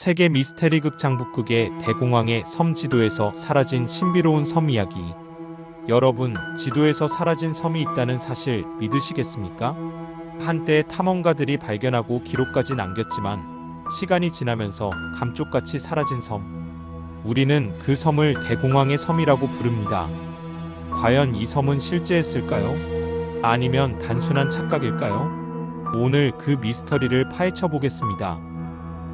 세계 미스테리 극장 북극의 대공황의 섬 지도에서 사라진 신비로운 섬 이야기. 여러분, 지도에서 사라진 섬이 있다는 사실 믿으시겠습니까? 한때 탐험가들이 발견하고 기록까지 남겼지만 시간이 지나면서 감쪽같이 사라진 섬. 우리는 그 섬을 대공황의 섬이라고 부릅니다. 과연 이 섬은 실제였을까요? 아니면 단순한 착각일까요? 오늘 그 미스터리를 파헤쳐 보겠습니다.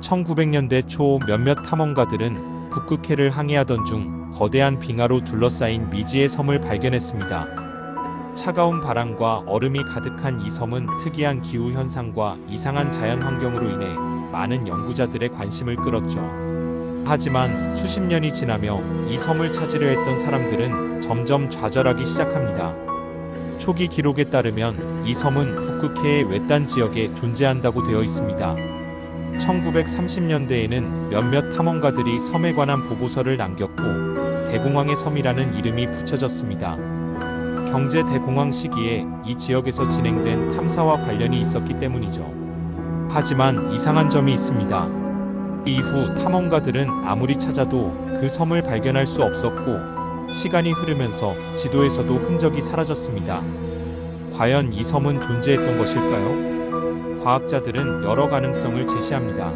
1900년대 초 몇몇 탐험가들은 북극해를 항해하던 중 거대한 빙하로 둘러싸인 미지의 섬을 발견했습니다. 차가운 바람과 얼음이 가득한 이 섬은 특이한 기후 현상과 이상한 자연 환경으로 인해 많은 연구자들의 관심을 끌었죠. 하지만 수십 년이 지나며 이 섬을 찾으려 했던 사람들은 점점 좌절하기 시작합니다. 초기 기록에 따르면 이 섬은 북극해의 외딴 지역에 존재한다고 되어 있습니다. 1930년대에는 몇몇 탐험가들이 섬에 관한 보고서를 남겼고 대공황의 섬이라는 이름이 붙여졌습니다. 경제 대공황 시기에 이 지역에서 진행된 탐사와 관련이 있었기 때문이죠. 하지만 이상한 점이 있습니다. 이후 탐험가들은 아무리 찾아도 그 섬을 발견할 수 없었고 시간이 흐르면서 지도에서도 흔적이 사라졌습니다. 과연 이 섬은 존재했던 것일까요? 과학자들은 여러 가능성을 제시합니다.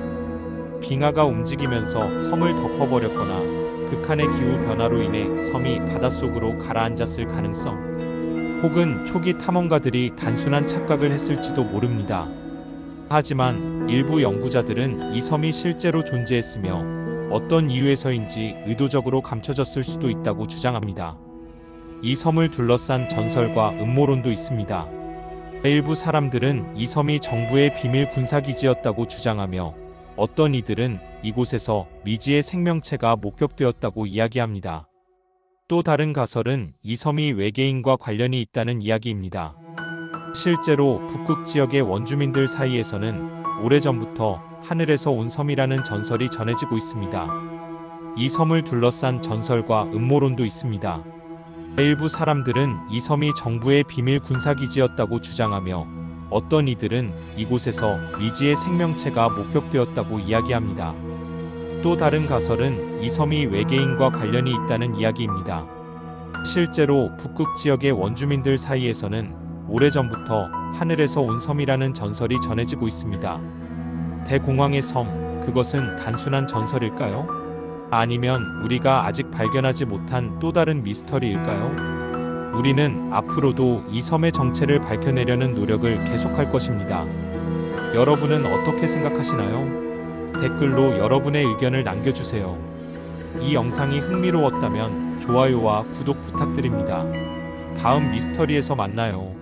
빙하가 움직이면서 섬을 덮어버렸거나 극한의 기후 변화로 인해 섬이 바닷속으로 가라앉았을 가능성, 혹은 초기 탐험가들이 단순한 착각을 했을지도 모릅니다. 하지만 일부 연구자들은 이 섬이 실제로 존재했으며 어떤 이유에서인지 의도적으로 감춰졌을 수도 있다고 주장합니다. 이 섬을 둘러싼 전설과 음모론도 있습니다. 일부 사람들은 이 섬이 정부의 비밀 군사기지였다고 주장하며 어떤 이들은 이곳에서 미지의 생명체가 목격되었다고 이야기합니다. 또 다른 가설은 이 섬이 외계인과 관련이 있다는 이야기입니다. 실제로 북극 지역의 원주민들 사이에서는 오래전부터 하늘에서 온 섬이라는 전설이 전해지고 있습니다. 이 섬을 둘러싼 전설과 음모론도 있습니다. 일부 사람들은 이 섬이 정부의 비밀 군사기지였다고 주장하며 어떤 이들은 이곳에서 미지의 생명체가 목격되었다고 이야기합니다. 또 다른 가설은 이 섬이 외계인과 관련이 있다는 이야기입니다. 실제로 북극 지역의 원주민들 사이에서는 오래전부터 하늘에서 온 섬이라는 전설이 전해지고 있습니다. 대공황의 섬, 그것은 단순한 전설일까요? 아니면 우리가 아직 발견하지 못한 또 다른 미스터리일까요? 우리는 앞으로도 이 섬의 정체를 밝혀내려는 노력을 계속할 것입니다. 여러분은 어떻게 생각하시나요? 댓글로 여러분의 의견을 남겨주세요. 이 영상이 흥미로웠다면 좋아요와 구독 부탁드립니다. 다음 미스터리에서 만나요.